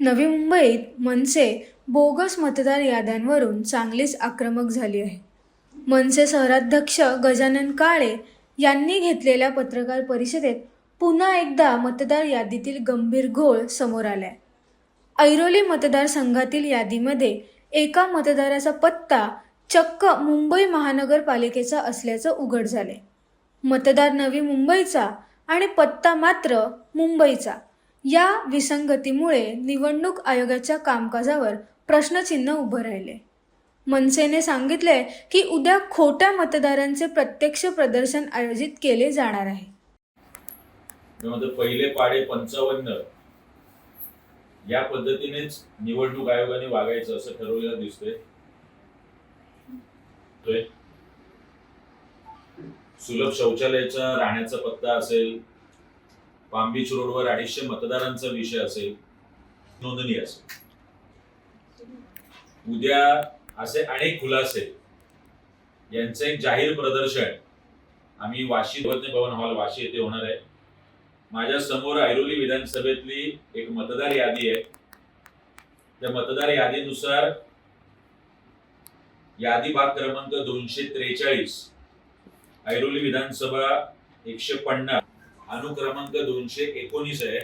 नवी मुंबईत मनसे बोगस मतदार याद्यांवरून चांगलीच आक्रमक झाली आहे. मनसे शहराध्यक्ष गजानन काळे यांनी घेतलेल्या पत्रकार परिषदेत पुन्हा एकदा मतदार यादीतील गंभीर घोळ समोर आलाय. ऐरोली मतदारसंघातील यादीमध्ये एका मतदाराचा पत्ता चक्क मुंबई महानगरपालिकेचा असल्याचं उघड झाले मतदार नवी मुंबईचा आणि पत्ता मात्र मुंबईचा. या विसंगतीमुळे निवडणूक आयोगाच्या कामकाजावर प्रश्नचिन्ह उभं राहिले. मनसेने सांगितले की उद्या खोट्या मतदारांचे प्रत्यक्ष प्रदर्शन आयोजित केले जाणार आहे. पहिले पाडे पंचावन्न या पद्धतीनेच निवडणूक आयोगाने वागायचं असं ठरवलेलं दिसतंय. सुलभ शौचालयाचा राहण्याचा पत्ता असेल पाम बीच रोडवर अडीचशे मतदारांचा विषय असेल नोंदणी असेल. उद्या असे अनेक खुलासे. यांचं एक जाहीर प्रदर्शन. आम्ही वाशी ध्वजने भवन हॉल वाशी येथे होणार आहे. माझ्यासमोर ऐरोली विधानसभेतली एक मतदार यादी आहे. त्या मतदार यादीनुसार यादी भाग क्रमांक दोनशे त्रेचाळीस ऐरोली विधानसभा एकशे पन्नास. अनुक्रमांक दोनशे एकोणीस आहे.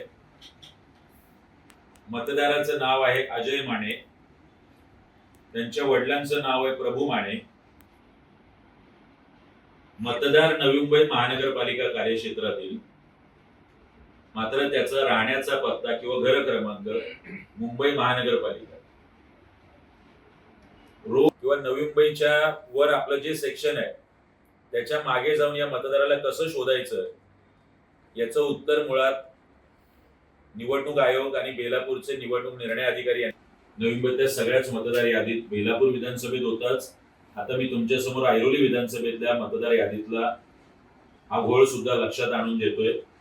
मतदाराचं नाव आहे अजय माने. त्यांच्या वडिलांचं नाव आहे प्रभू माने. मतदार नवी मुंबई महानगरपालिका कार्यक्षेत्रातील मात्र त्याचा राहण्याचा पत्ता किंवा घर क्रमांक मुंबई महानगरपालिका. रोड किंवा नवी मुंबईच्या वर आपलं जे सेक्शन आहे त्याच्यामागे जाऊन या मतदाराला कसं शोधायचं याचं उत्तर मुळात निवडणूक आयोग आणि बेलापूरचे निवडणूक निर्णय अधिकारी यांनी नवी सगळ्याच मतदार यादीत बेलापूर विधानसभेत होताच. आता मी तुमच्यासमोर ऐरोली विधानसभेतल्या मतदार यादीतला हा घोळ सुद्धा लक्षात आणून देतोय.